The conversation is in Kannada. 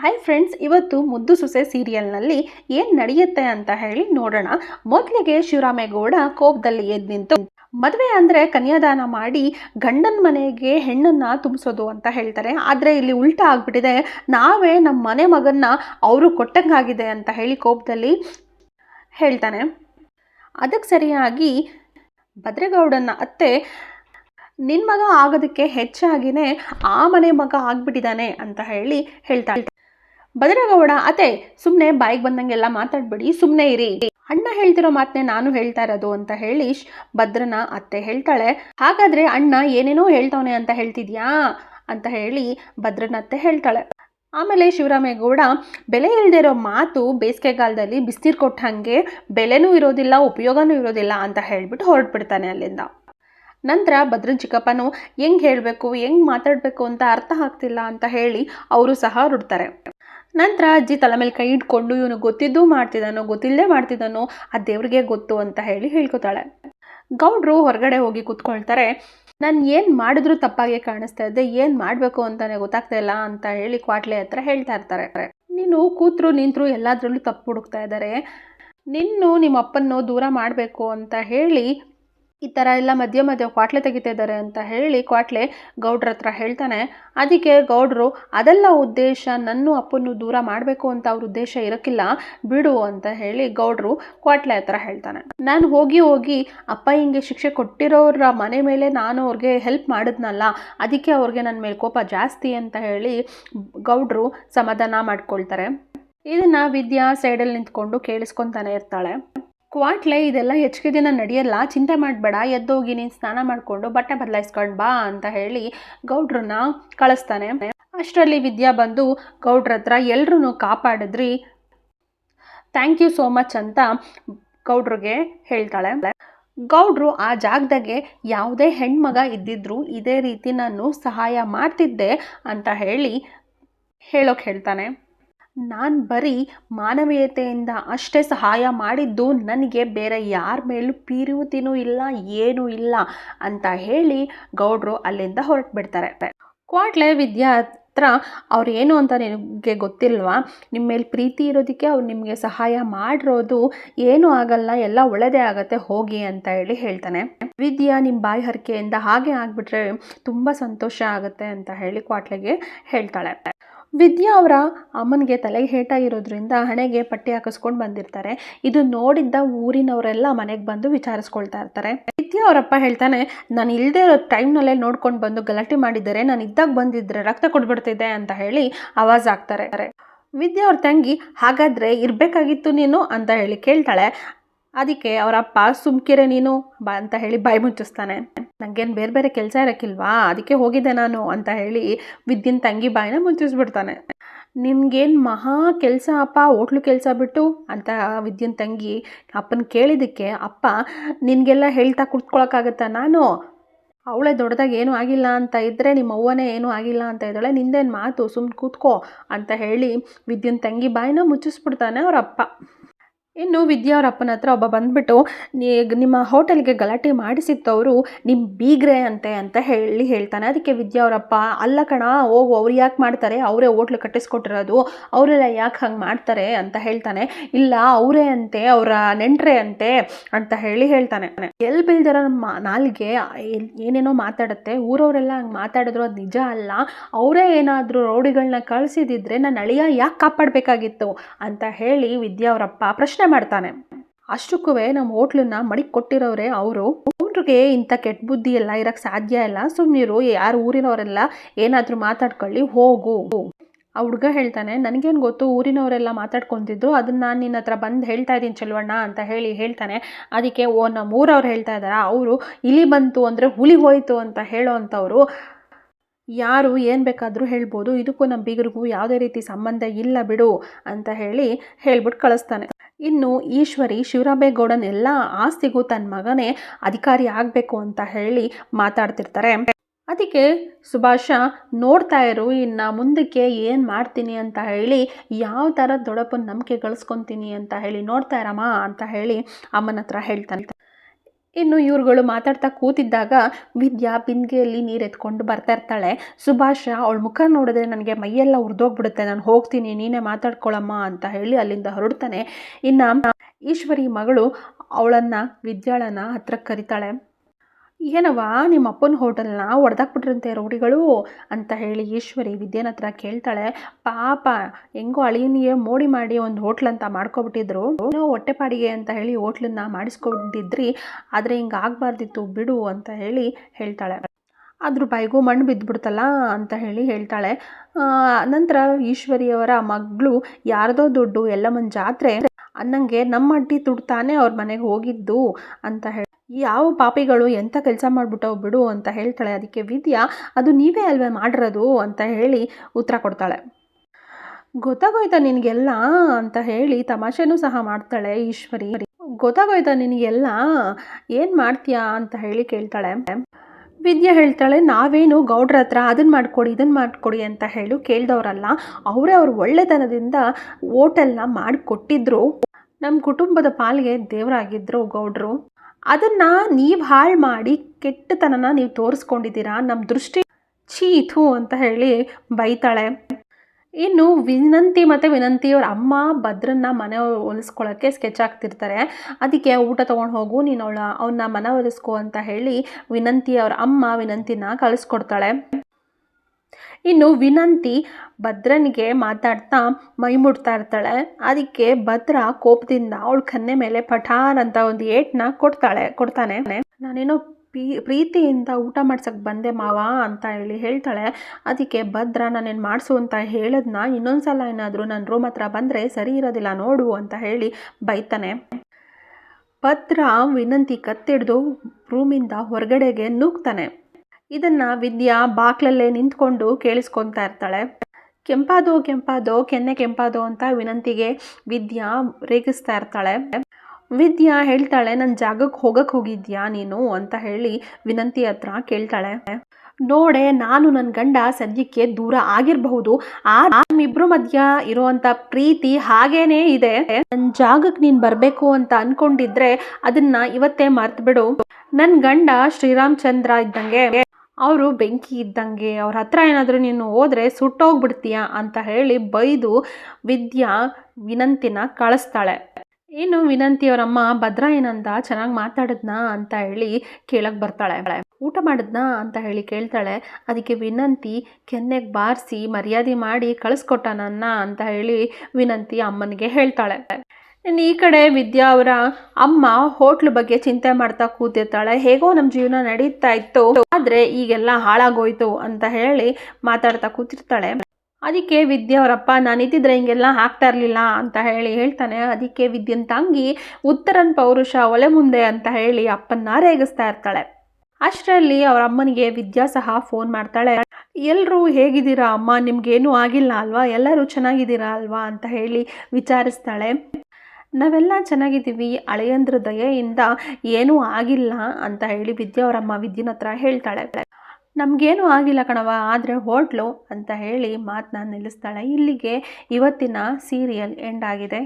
ಹಾಯ್ ಫ್ರೆಂಡ್ಸ್ ಇವತ್ತು ಮುದ್ದು ಸೊಸೆ ಸೀರಿಯಲ್ನಲ್ಲಿ ಏನು ನಡೆಯುತ್ತೆ ಅಂತ ಹೇಳಿ ನೋಡೋಣ. ಮೊದಲಿಗೆ ಶಿವರಾಮೇಗೌಡ ಕೋಪದಲ್ಲಿ ಎದ್ದು ನಿಂತು ಮದುವೆ ಅಂದರೆ ಕನ್ಯಾದಾನ ಮಾಡಿ ಗಂಡನ ಮನೆಗೆ ಹೆಣ್ಣನ್ನು ತುಂಬಿಸೋದು ಅಂತ ಹೇಳ್ತಾರೆ. ಆದರೆ ಇಲ್ಲಿ ಉಲ್ಟಾ ಆಗಿಬಿಟ್ಟಿದೆ. ನಾವೇ ನಮ್ಮ ಮನೆ ಮಗನ್ನ ಅವರು ಕೊಟ್ಟಂಗಾಗಿದೆ ಅಂತ ಹೇಳಿ ಕೋಪದಲ್ಲಿ ಹೇಳ್ತಾನೆ. ಅದಕ್ಕೆ ಸರಿಯಾಗಿ ಭದ್ರೇಗೌಡನ ಅತ್ತೆ ನಿನ್ನ ಮಗ ಆಗೋದಕ್ಕೆ ಹೆಚ್ಚಾಗಿನೇ ಆ ಮನೆ ಮಗ ಆಗ್ಬಿಟ್ಟಿದ್ದಾನೆ ಅಂತ ಹೇಳಿ ಹೇಳ್ತಾಳೆ. ಭದ್ರೇಗೌಡ ಅತ್ತೆ ಸುಮ್ಮನೆ ಬಾಯಿಗೆ ಬಂದಂಗೆಲ್ಲ ಮಾತಾಡ್ಬೇಡಿ ಸುಮ್ಮನೆ ಇರಿ. ಅಣ್ಣ ಹೇಳ್ತಿರೋ ಮಾತನ್ನೇ ನಾನು ಹೇಳ್ತಾ ಇರೋದು ಅಂತ ಹೇಳಿ ಭದ್ರನ ಅತ್ತೆ ಹೇಳ್ತಾಳೆ. ಹಾಗಾದ್ರೆ ಅಣ್ಣ ಏನೇನೋ ಹೇಳ್ತಾವನೆ ಅಂತ ಹೇಳ್ತಿದ್ಯಾ? ಅಂತ ಹೇಳಿ ಭದ್ರನ ಅತ್ತೆ ಹೇಳ್ತಾಳೆ. ಆಮೇಲೆ ಶಿವರಾಮೇಗೌಡ, ಬೆಲೆ ಇಲ್ಲದೆ ಇರೋ ಮಾತು ಬೇಸಿಗೆಗಾಲದಲ್ಲಿ ಬಿಸಿನೀರು ಕೊಟ್ಟ ಹಾಗೆ ಬೆಲೆನೂ ಇರೋದಿಲ್ಲ, ಉಪಯೋಗನೂ ಇರೋದಿಲ್ಲ ಅಂತ ಹೇಳ್ಬಿಟ್ಟು ಹೊರಟ್ಬಿಡ್ತಾನೆ ಅಲ್ಲಿಂದ. ನಂತರ ಭದ್ರನ್ ಚಿಕ್ಕಪ್ಪನು ಹೆಂಗೆ ಹೇಳಬೇಕು, ಹೆಂಗೆ ಮಾತಾಡಬೇಕು ಅಂತ ಅರ್ಥ ಆಗ್ತಿಲ್ಲ ಅಂತ ಹೇಳಿ ಅವರು ಸಹ ಹೊರಡ್ತಾರೆ ನಂತರ ಅಜ್ಜಿ ತಲೆ ಮೇಲೆ ಕೈ ಇಟ್ಕೊಂಡು ಇವನು ಗೊತ್ತಿದ್ದು ಮಾಡ್ತಿದ್ದಾನೋ, ಗೊತ್ತಿಲ್ಲದೆ ಮಾಡ್ತಿದ್ದಾನೋ, ಆ ದೇವ್ರಿಗೆ ಗೊತ್ತು ಅಂತ ಹೇಳಿ ಹೇಳ್ಕೊತಾಳೆ. ಗೌಡ್ರು ಹೊರಗಡೆ ಹೋಗಿ ಕೂತ್ಕೊಳ್ತಾರೆ, ನಾನು ಏನು ಮಾಡಿದ್ರು ತಪ್ಪಾಗಿ ಕಾಣಿಸ್ತಾ ಇದ್ದೆ ಏನು ಮಾಡಬೇಕು ಅಂತಾನೆ ಗೊತ್ತಾಗ್ತಾ ಇಲ್ಲ ಅಂತ ಹೇಳಿ ಕ್ವಾಟ್ಲೆ ಹತ್ರ ಹೇಳ್ತಾ ಇರ್ತಾರೆ. ನೀನು ಕೂತ್ರು ನಿಂತರು ಎಲ್ಲದರಲ್ಲೂ ತಪ್ಪು ಹುಡುಕ್ತಾ ಇದ್ದಾರೆ. ನಿನ್ನು ನಿಮ್ಮ ದೂರ ಮಾಡಬೇಕು ಅಂತ ಹೇಳಿ ಈ ಥರ ಎಲ್ಲ ಮಧ್ಯ ಮಧ್ಯ ಕ್ವಾಟ್ಲೆ ತೆಗಿತಾ ಇದ್ದಾರೆ ಅಂತ ಹೇಳಿ ಕ್ವಾಟ್ಲೆ ಗೌಡ್ರ ಹತ್ರ ಹೇಳ್ತಾನೆ. ಅದಕ್ಕೆ ಗೌಡ್ರು, ಅದೆಲ್ಲ ಉದ್ದೇಶ ನನ್ನ ಅಪ್ಪನ್ನು ದೂರ ಮಾಡಬೇಕು ಅಂತ ಅವ್ರ ಉದ್ದೇಶ ಇರೋಕ್ಕಿಲ್ಲ, ಬಿಡು ಅಂತ ಹೇಳಿ ಗೌಡ್ರು ಕ್ವಾಟ್ಲೆ ಹತ್ರ ಹೇಳ್ತಾನೆ. ನಾನು ಹೋಗಿ ಹೋಗಿ ಅಪ್ಪ ಹಿಂಗೆ ಶಿಕ್ಷೆ ಕೊಟ್ಟಿರೋರ ಮನೆ ಮೇಲೆ ನಾನು ಅವ್ರಿಗೆ ಹೆಲ್ಪ್ ಮಾಡಿದ್ನಲ್ಲ, ಅದಕ್ಕೆ ಅವ್ರಿಗೆ ನನ್ನ ಮೇಲೆ ಕೋಪ ಜಾಸ್ತಿ ಅಂತ ಹೇಳಿ ಗೌಡ್ರು ಸಮಾಧಾನ ಮಾಡ್ಕೊಳ್ತಾರೆ. ಇದನ್ನು ವಿದ್ಯಾ ಸೈಡಲ್ಲಿ ನಿಂತ್ಕೊಂಡು ಕೇಳಿಸ್ಕೊತಾನೆ ಇರ್ತಾಳೆ. ಕ್ವಾಟ್ಲೆ ಇದೆಲ್ಲ ಹೆಚ್ಚಿಗೆ ದಿನ ನಡೆಯಲ್ಲ, ಚಿಂತೆ ಮಾಡಬೇಡ, ಎದ್ದೋಗಿ ನೀನು ಸ್ನಾನ ಮಾಡಿಕೊಂಡು ಬಟ್ಟೆ ಬದಲಾಯಿಸ್ಕೊಂಡು ಬಾ ಅಂತ ಹೇಳಿ ಗೌಡ್ರನ್ನ ಕಳಿಸ್ತಾನೆ. ಅಷ್ಟರಲ್ಲಿ ವಿದ್ಯಾ ಬಂದು ಗೌಡ್ರ ಹತ್ರ ಎಲ್ಲರೂ ಕಾಪಾಡಿದ್ರಿ ಥ್ಯಾಂಕ್ ಯು ಸೋ ಮಚ್ ಅಂತ ಗೌಡ್ರಿಗೆ ಹೇಳ್ತಾಳೆ. ಗೌಡ್ರು ಆ ಜಾಗದಾಗೆ ಯಾವುದೇ ಹೆಣ್ಮಗ ಇದ್ದಿದ್ರು ಇದೇ ರೀತಿ ನಾನು ಸಹಾಯ ಮಾಡ್ತಿದ್ದೆ ಅಂತ ಹೇಳಿ ಹೇಳೋಕೆ ಹೇಳ್ತಾನೆ. ನಾನು ಬರೀ ಮಾನವೀಯತೆಯಿಂದ ಅಷ್ಟೇ ಸಹಾಯ ಮಾಡಿದ್ದು ನನಗೆ ಬೇರೆ ಯಾರ ಮೇಲೂ ಪೀರುವುತಿನೂ ಇಲ್ಲ, ಏನೂ ಇಲ್ಲ ಅಂತ ಹೇಳಿ ಗೌಡ್ರು ಅಲ್ಲಿಂದ ಹೊರಟುಬಿಡ್ತಾರೆ ಕ್ವಾಟ್ಲೆ ವಿದ್ಯಾ ಹತ್ರ ಅವ್ರು ಏನು ಅಂತ ನಿಮಗೆ ಗೊತ್ತಿಲ್ವಾ? ನಿಮ್ಮ ಮೇಲೆ ಪ್ರೀತಿ ಇರೋದಕ್ಕೆ ಅವ್ರು ನಿಮಗೆ ಸಹಾಯ ಮಾಡಿರೋದು ಏನೂ ಆಗಲ್ಲ, ಎಲ್ಲ ಒಳ್ಳೆದೇ ಆಗತ್ತೆ, ಹೋಗಿ ಅಂತ ಹೇಳಿ ಹೇಳ್ತಾನೆ. ವಿದ್ಯಾ ನಿಮ್ಮ ಬಾಯಿ ಹರಕೆಯಿಂದ ಹಾಗೆ ಆಗಿಬಿಟ್ರೆ ತುಂಬ ಸಂತೋಷ ಆಗುತ್ತೆ ಅಂತ ಹೇಳಿ ಕ್ವಾಟ್ಲೆಗೆ ಹೇಳ್ತಾಳೆ. ವಿದ್ಯಾ ಅವರ ಅಮ್ಮನಿಗೆ ತಲೆಗೆ ಇರೋದ್ರಿಂದ ಹಣೆಗೆ ಪಟ್ಟಿ ಹಾಕಿಸ್ಕೊಂಡು ಬಂದಿರ್ತಾರೆ. ಇದು ನೋಡಿದ್ದ ಊರಿನವರೆಲ್ಲ ಮನೆಗೆ ಬಂದು ವಿಚಾರಿಸ್ಕೊಳ್ತಾ ಇರ್ತಾರೆ. ವಿದ್ಯಾ ಅವರಪ್ಪ ಹೇಳ್ತಾನೆ, ನಾನು ಇಲ್ಲದೆ ಇರೋ ಟೈಮ್ನಲ್ಲೇ ನೋಡ್ಕೊಂಡು ಬಂದು ಗಲಾಟೆ ಮಾಡಿದರೆ ನಾನು ಇದ್ದಾಗ ಬಂದಿದ್ರೆ ರಕ್ತ ಕೊಟ್ಬಿಡ್ತಿದ್ದೆ ಅಂತ ಹೇಳಿ ಆವಾಜ್ ಆಗ್ತಾರೆ ವಿದ್ಯಾ ಅವ್ರ ತಂಗಿ, ಹಾಗಾದರೆ ಇರಬೇಕಾಗಿತ್ತು ನೀನು? ಅಂತ ಹೇಳಿ ಕೇಳ್ತಾಳೆ. ಅದಕ್ಕೆ ಅವರಪ್ಪ ಸುಮ್ಕಿರೆ ನೀನು, ಬಾ ಅಂತ ಹೇಳಿ ಬಾಯಿ ಮುಚ್ಚಿಸ್ತಾನೆ. ನನಗೇನು ಬೇರೆ ಬೇರೆ ಕೆಲಸ ಇರೋಕ್ಕಿಲ್ವಾ? ಅದಕ್ಕೆ ಹೋಗಿದ್ದೆ ನಾನು, ಅಂತ ಹೇಳಿ ವಿದ್ಯನ್ ತಂಗಿ ಬಾಯಿನ ಮುಚ್ಚಿಸ್ಬಿಡ್ತಾನೆ. ನಿನ್ಗೇನು ಮಹಾ ಕೆಲಸ ಅಪ್ಪ, ಹೋಟ್ಲು ಕೆಲಸ ಬಿಟ್ಟು? ಅಂತ ವಿದ್ಯುನ್ ತಂಗಿ ಅಪ್ಪನ ಕೇಳಿದ್ದಕ್ಕೆ ಅಪ್ಪ, ನಿನಗೆಲ್ಲ ಹೇಳ್ತಾ ಕುತ್ಕೊಳಕ್ಕಾಗತ್ತಾ ನಾನು? ಅವಳೇ ದೊಡ್ಡದಾಗಿ ಏನೂ ಆಗಿಲ್ಲ ಅಂತ ಇದ್ದರೆ ನಿಮ್ಮ ಅವ್ವನೇ ಏನೂ ಆಗಿಲ್ಲ ಅಂತ ಇದ್ದಾಳೆ, ನಿಂದೇನು ಮಾತು? ಸುಮ್ಮನೆ ಕೂತ್ಕೋ, ಅಂತ ಹೇಳಿ ವಿದ್ಯುನ್ ತಂಗಿ ಬಾಯಿನ ಮುಚ್ಚಿಸ್ಬಿಡ್ತಾನೆ ಅವರ ಅಪ್ಪ. ಇನ್ನು ವಿದ್ಯಾ ಹತ್ರ ಒಬ್ಬ ಬಂದ್ಬಿಟ್ಟು ನಿಮ್ಮ ಹೋಟೆಲ್ಗೆ ಗಲಾಟೆ ಮಾಡಿಸಿದ್ದವರು ನಿಮ್ಮ ಬೀಗ್ರೆ ಅಂತೆ ಅಂತ ಹೇಳಿ ಹೇಳ್ತಾನೆ. ಅದಕ್ಕೆ ವಿದ್ಯಾ ಅವರಪ್ಪ ಅಲ್ಲ ಕಣ ಹೋಗು ಅವ್ರು ಯಾಕೆ ಮಾಡ್ತಾರೆ? ಅವರೇ ಹೋಟ್ಲು ಕಟ್ಟಿಸ್ಕೊಟ್ಟಿರೋದು. ಅವರೆಲ್ಲ ಯಾಕೆ ಹಂಗೆ ಮಾಡ್ತಾರೆ? ಅಂತ ಹೇಳ್ತಾನೆ. ಇಲ್ಲ, ಅವರೇ ಅಂತೆ, ಅವರ ನೆಂಟ್ರೆ ಅಂತೆ, ಅಂತ ಹೇಳಿ ಹೇಳ್ತಾನೆ. ಎಲ್ಲಿ ಬೀಳ್ದಿರೋ ನಮ್ಮ ನಾಲ್ಗೆ ಏನೇನೋ ಮಾತಾಡುತ್ತೆ. ಊರವರೆಲ್ಲ ಹಂಗೆ ಮಾತಾಡಿದ್ರು. ಅದು ನಿಜ ಅಲ್ಲ. ಅವರೇ ಏನಾದರೂ ರೌಡಿಗಳನ್ನ ಕಳಿಸಿದಿದ್ರೆ ನನ್ನ ಅಳಿಯ ಯಾಕೆ ಕಾಪಾಡಬೇಕಾಗಿತ್ತು? ಅಂತ ಹೇಳಿ ವಿದ್ಯಾ ಅವರಪ್ಪ ಪ್ರಶ್ನೆ ಮಾಡ್ತಾನೆ. ಅಷ್ಟಕ್ಕೂ ನಮ್ಮ ಹೋಟ್ಲನ್ನ ಮಡಿಗೆ ಕೊಟ್ಟಿರೋರೆ ಅವರು. ಅವ್ರಿಗೆ ಇಂಥ ಕೆಟ್ಟ ಬುದ್ಧಿ ಎಲ್ಲ ಇರೋಕ್ಕೆ ಸಾಧ್ಯ ಇಲ್ಲ. ಸುಮ್ಮನಿರು ಯಾರು ಊರಿನವರೆಲ್ಲ ಏನಾದರೂ ಮಾತಾಡ್ಕೊಳ್ಳಿ, ಹೋಗು. ಆ ಹುಡುಗ ಹೇಳ್ತಾನೆ, ನನಗೇನು ಗೊತ್ತು, ಊರಿನವರೆಲ್ಲ ಮಾತಾಡ್ಕೊತಿದ್ರು ಅದನ್ನ ನಾನು ನಿನ್ನ ಹತ್ರ ಬಂದು ಹೇಳ್ತಾ ಇದ್ದೀನಿ ಚೆಲ್ವಣ್ಣ ಅಂತ ಹೇಳಿ ಹೇಳ್ತಾನೆ. ಅದಕ್ಕೆ ಓ ನಮ್ಮ ಊರವ್ರು ಹೇಳ್ತಾ ಇದ್ದಾರೆ ಅವರು ಇಲಿ ಬಂತು ಅಂದರೆ ಹುಲಿ ಹೋಯ್ತು ಅಂತ ಹೇಳೋ ಅಂಥವ್ರು ಯಾರು ಏನು ಬೇಕಾದರೂ ಹೇಳ್ಬೋದು. ಇದಕ್ಕೂ ನಮ್ಮ ಬೀಗರಿಗೂ ಯಾವುದೇ ರೀತಿ ಸಂಬಂಧ ಇಲ್ಲ ಬಿಡು ಅಂತ ಹೇಳಿ ಹೇಳ್ಬಿಟ್ಟು ಕಳಿಸ್ತಾನೆ. ಇನ್ನು ಈಶ್ವರಿ ಶಿವರಾಮೇಗೌಡನ ಎಲ್ಲ ಆಸ್ತಿಗೂ ತನ್ನ ಮಗನೇ ಅಧಿಕಾರಿ ಆಗಬೇಕು ಅಂತ ಹೇಳಿ ಮಾತಾಡ್ತಿರ್ತಾರೆ. ಅದಕ್ಕೆ ಸುಭಾಷ, ನೋಡ್ತಾ ಇರು, ಇನ್ನು ಮುಂದಕ್ಕೆ ಏನು ಮಾಡ್ತೀನಿ ಅಂತ ಹೇಳಿ ಯಾವ ಥರ ದೊಡ್ಡಪ್ಪನ ನಂಬಿಕೆ ಗಳಿಸ್ಕೊತೀನಿ ಅಂತ ಹೇಳಿ ನೋಡ್ತಾ ಇರಮ್ಮ ಅಂತ ಹೇಳಿ ಅಮ್ಮನ ಹತ್ರ ಹೇಳ್ತಾನೆ. ಇನ್ನು ಇವ್ರುಗಳು ಮಾತಾಡ್ತಾ ಕೂತಿದ್ದಾಗ ವಿದ್ಯಾ ಬಿಂದಿಗೆಯಲ್ಲಿ ನೀರು ಎತ್ಕೊಂಡು ಬರ್ತಾ ಇರ್ತಾಳೆ. ಸುಭಾಷ, ಅವಳ ಮುಖ ನೋಡಿದ್ರೆ ನನಗೆ ಮೈಯೆಲ್ಲ ಉರಿದೋಗ್ಬಿಡುತ್ತೆ. ನಾನು ಹೋಗ್ತೀನಿ, ನೀನೇ ಮಾತಾಡ್ಕೊಳಮ್ಮ ಅಂತ ಹೇಳಿ ಅಲ್ಲಿಂದ ಹೊರಡ್ತಾನೆ. ಇನ್ನು ಈಶ್ವರಿ ಮಗಳು ಅವಳನ್ನು, ವಿದ್ಯಾಳನ್ನ ಹತ್ರಕ್ಕೆ ಕರಿತಾಳೆ. ಏನವ್ವ, ನಿಮ್ಮ ಅಪ್ಪನ ಹೋಟೆಲ್ನ ಒಡೆದಾಕ್ಬಿಟ್ರಂತೆ ರೌಡಿಗಳು ಅಂತ ಹೇಳಿ ಈಶ್ವರಿ ವಿದ್ಯನ ಹತ್ರ ಕೇಳ್ತಾಳೆ. ಪಾಪ, ಹೆಂಗೋ ಅಳಿಯನಿಗೆ ಮೋಡಿ ಮಾಡಿ ಒಂದು ಹೋಟ್ಲ್ ಅಂತ ಮಾಡ್ಕೊಬಿಟ್ಟಿದ್ರು. ಹೊಟ್ಟೆಪಾಡಿಗೆ ಅಂತ ಹೇಳಿ ಹೋಟ್ಲನ್ನ ಮಾಡಿಸ್ಕೊಂಡಿದ್ರಿ, ಆದರೆ ಹಿಂಗೆ ಆಗಬಾರ್ದಿತ್ತು ಬಿಡು ಅಂತ ಹೇಳಿ ಹೇಳ್ತಾಳೆ. ಅದ್ರ ಬಾಯಿಗೂ ಮಣ್ಣು ಬಿದ್ದುಬಿಡ್ತಲ್ಲ ಅಂತ ಹೇಳಿ ಹೇಳ್ತಾಳೆ. ನಂತರ ಈಶ್ವರಿಯವರ ಮಗಳು ಯಾರದೋ ದುಡ್ಡು ಎಲ್ಲಮ್ಮನ ಜಾತ್ರೆ ಅನ್ನಂಗೆ ನಮ್ಮ ಅಡ್ಡಿ ತುಡ್ತಾನೆ ತಾನೇ ಅವ್ರ ಮನೆಗೆ ಹೋಗಿದ್ದು ಅಂತ ಹೇಳಿ ಯಾವ ಪಾಪಿಗಳು ಎಂಥ ಕೆಲಸ ಮಾಡಿಬಿಟ್ಟವು ಬಿಡು ಅಂತ ಹೇಳ್ತಾಳೆ. ಅದಕ್ಕೆ ವಿದ್ಯಾ, ಅದು ನೀವೇ ಅಲ್ವೇ ಮಾಡಿರೋದು ಅಂತ ಹೇಳಿ ಉತ್ತರ ಕೊಡ್ತಾಳೆ. ಗೊತ್ತಾಗೋಯ್ತಾ ನಿನಗೆಲ್ಲ ಅಂತ ಹೇಳಿ ತಮಾಷೆನೂ ಸಹ ಮಾಡ್ತಾಳೆ ಈಶ್ವರಿ. ಗೊತ್ತಾಗೋಯ್ತಾ ನಿನಗೆಲ್ಲ? ಏನು ಮಾಡ್ತೀಯಾ ಅಂತ ಹೇಳಿ ಕೇಳ್ತಾಳೆ. ವಿದ್ಯಾ ಹೇಳ್ತಾಳೆ, ನಾವೇನು ಗೌಡ್ರ ಹತ್ರ ಅದನ್ನು ಮಾಡಿಕೊಡಿ ಇದನ್ನು ಮಾಡಿಕೊಡಿ ಅಂತ ಹೇಳಿ ಕೇಳ್ದವರಲ್ಲ. ಅವರೇ ಅವ್ರ ಒಳ್ಳೆತನದಿಂದ ಓಟೆಲ್ನ ಮಾಡಿಕೊಟ್ಟಿದ್ರು. ನಮ್ಮ ಕುಟುಂಬದ ಪಾಲಿಗೆ ದೇವರಾಗಿದ್ದರು ಗೌಡ್ರು. ಅದನ್ನು ನೀವು ಹಾಳು ಮಾಡಿ ಕೆಟ್ಟತನನ ನೀವು ತೋರಿಸ್ಕೊಂಡಿದ್ದೀರಾ ನಮ್ಮ ದೃಷ್ಟಿ ಚೀತು ಅಂತ ಹೇಳಿ ಬೈತಾಳೆ. ಇನ್ನು ವಿನಂತಿ ಮತ್ತು ವಿನಂತಿ ಅವ್ರ ಅಮ್ಮ ಭದ್ರನ್ನ ಮನೆ ಒಲಿಸ್ಕೊಳ್ಳೋಕ್ಕೆ ಸ್ಕೆಚ್ ಆಗ್ತಿರ್ತಾರೆ ಅದಕ್ಕೆ ಊಟ ತೊಗೊಂಡು ಹೋಗು, ನೀನು ಅವಳ ಅವನ್ನ ಮನೆ ಒಲಿಸ್ಕೊ ಅಂತ ಹೇಳಿ ವಿನಂತಿ ಅವ್ರ ಅಮ್ಮ ವಿನಂತಿನ ಕಳಿಸ್ಕೊಡ್ತಾಳೆ. ಇನ್ನು ವಿನಂತಿ, ಭದ್ರನಿಗೆ ಮಾತಾಡ್ತಾ ಮೈ ಮುಡ್ತಾ ಇರ್ತಾಳೆ. ಅದಕ್ಕೆ ಭದ್ರ ಕೋಪದಿಂದ ಅವಳ ಕನ್ನೆ ಮೇಲೆ ಪಠಾರ್ ಅಂತ ಒಂದು ಏಟ್ನ ಕೊಡ್ತಾಳೆ, ಕೊಡ್ತಾನೆ. ನಾನೇನೋ ಪೀ ಪ್ರೀತಿಯಿಂದ ಊಟ ಮಾಡ್ಸಕ್ಕೆ ಬಂದೆ ಮಾವ ಅಂತ ಹೇಳಿ ಹೇಳ್ತಾಳೆ. ಅದಕ್ಕೆ ಭದ್ರ, ನಾನೇನು ಮಾಡಿಸು ಅಂತ ಹೇಳದ್ನ ಇನ್ನೊಂದು ಸಲ ಏನಾದರೂ ನನ್ನ ರೂಮ್ ಹತ್ರ ಬಂದರೆ ಸರಿ ಇರೋದಿಲ್ಲ, ನೋಡು ಅಂತ ಹೇಳಿ ಬೈತಾನೆ. ಭದ್ರ ವಿನಂತಿ ಕತ್ತಿಡ್ದು ರೂಮಿಂದ ಹೊರಗಡೆಗೆ ನೂಗ್ತಾನೆ. ಇದನ್ನು ವಿದ್ಯಾ ಬಾಕ್ಲಲ್ಲೇ ನಿಂತ್ಕೊಂಡು ಕೇಳಿಸ್ಕೊತಾ ಇರ್ತಾಳೆ. ಕೆಂಪಾದೋ ಕೆಂಪಾದೋ, ಕೆನ್ನೆ ಕೆಂಪಾದೋ ಅಂತ ವಿನಂತಿಗೆ ವಿದ್ಯಾ ರೇಗಿಸ್ತಾ ಇರ್ತಾಳೆ. ವಿದ್ಯಾ ಹೇಳ್ತಾಳೆ ನನ್ನ ಜಾಗಕ್ಕೆ ಹೋಗಕ್ಕೆ ಹೋಗಿದ್ಯಾ ನೀನು? ಅಂತ ಹೇಳಿ ವಿನಂತಿ ಹತ್ರ ಕೇಳ್ತಾಳೆ. ನೋಡೆ, ನಾನು ನನ್ನ ಗಂಡ ಸದ್ಯಕ್ಕೆ ದೂರ ಆಗಿರಬಹುದು. ಆ ನಮ್ಮಿಬ್ರು ಮಧ್ಯ ಇರುವಂತ ಪ್ರೀತಿ ಹಾಗೇನೇ ಇದೆ. ನನ್ನ ಜಾಗಕ್ಕೆ ನೀನು ಬರಬೇಕು ಅಂತ ಅನ್ಕೊಂಡಿದ್ರೆ ಅದನ್ನ ಇವತ್ತೇ ಮರ್ತು ಬಿಡು ನನ್ನ ಗಂಡ ಶ್ರೀರಾಮಚಂದ್ರ ಇದ್ದಂಗೆ ಅವರು ಬೆಂಕಿ ಇದ್ದಂಗೆ ಅವ್ರ ಹತ್ರ ಏನಾದರೂ ನೀನು ಹೋದರೆ ಸುಟ್ಟೋಗ್ಬಿಡ್ತೀಯ ಅಂತ ಹೇಳಿ ಬೈದು ವಿದ್ಯಾ ವಿನಂತಿನ ಕಳಿಸ್ತಾಳೆ. ಇನ್ನು ವಿನಂತಿ ಅವರಮ್ಮ ಭದ್ರಾ ಏನಂದ ಚೆನ್ನಾಗಿ ಮಾತಾಡಿದ್ನಾ ಅಂತ ಹೇಳಿ ಕೇಳಕ್ಕೆ ಬರ್ತಾಳೆ. ಊಟ ಮಾಡಿದ್ನಾ ಅಂತ ಹೇಳಿ ಕೇಳ್ತಾಳೆ. ಅದಕ್ಕೆ ವಿನಂತಿ, ಕೆನ್ನೆಗೆ ಬಾರಿಸಿ ಮರ್ಯಾದೆ ಮಾಡಿ ಕಳಿಸ್ಕೊಟ್ಟ ನನ್ನ ಅಂತ ಹೇಳಿ ವಿನಂತಿ ಅಮ್ಮನಿಗೆ ಹೇಳ್ತಾಳೆ. ಇನ್ನು ಈ ಕಡೆ ವಿದ್ಯಾ ಅವರ ಅಮ್ಮ ಹೋಟ್ಲ್ ಬಗ್ಗೆ ಚಿಂತೆ ಮಾಡ್ತಾ ಕೂತಿರ್ತಾಳೆ. ಹೇಗೋ ನಮ್ಮ ಜೀವನ ನಡೀತಾ ಇತ್ತು. ಆದರೆ ಈಗೆಲ್ಲ ಹಾಳಾಗೋಯ್ತು ಅಂತ ಹೇಳಿ ಮಾತಾಡ್ತಾ ಕೂತಿರ್ತಾಳೆ. ಅದಕ್ಕೆ ವಿದ್ಯಾ ಅವರಪ್ಪ, ನಾನು ಇದ್ದಿದ್ರೆ ಹಿಂಗೆಲ್ಲ ಆಗ್ತಾ ಇರಲಿಲ್ಲ ಅಂತ ಹೇಳಿ ಹೇಳ್ತಾನೆ. ಅದಕ್ಕೆ ವಿದ್ಯನ್ ತಂಗಿ ಉತ್ತರನ್ ಪೌರುಷ ಒಲೆ ಮುಂದೆ ಅಂತ ಹೇಳಿ ಅಪ್ಪನ್ನ ರೇಗಿಸ್ತಾ ಇರ್ತಾಳೆ. ಅಷ್ಟರಲ್ಲಿ ಅವರ ಅಮ್ಮನಿಗೆ ವಿದ್ಯಾ ಸಹ ಫೋನ್ ಮಾಡ್ತಾಳೆ. ಎಲ್ಲರೂ ಹೇಗಿದ್ದೀರಾ ಅಮ್ಮ? ನಿಮ್ಗೇನೂ ಆಗಿಲ್ಲ ಅಲ್ವಾ? ಎಲ್ಲರೂ ಚೆನ್ನಾಗಿದ್ದೀರಾ ಅಲ್ವಾ? ಅಂತ ಹೇಳಿ ವಿಚಾರಿಸ್ತಾಳೆ. ನಾವೆಲ್ಲ ಚೆನ್ನಾಗಿದ್ದೀವಿ, ಅಳೆಯಂದ್ರ ದಯೆಯಿಂದ ಏನೂ ಆಗಿಲ್ಲ ಅಂತ ಹೇಳಿ ವಿದ್ಯಾ ಅವರಮ್ಮ ವಿದ್ಯನ ಹತ್ರ ಹೇಳ್ತಾಳೆ. ನಮಗೇನು ಆಗಿಲ್ಲ ಕಣವ ಆದರೆ ಹೋಟ್ಲು ಅಂತ ಹೇಳಿ ಮಾತನ್ನ ನಿಲ್ಲಿಸ್ತಾಳೆ. ಇಲ್ಲಿಗೆ ಇವತ್ತಿನ ಸೀರಿಯಲ್ ಎಂಡ್ ಆಗಿದೆ.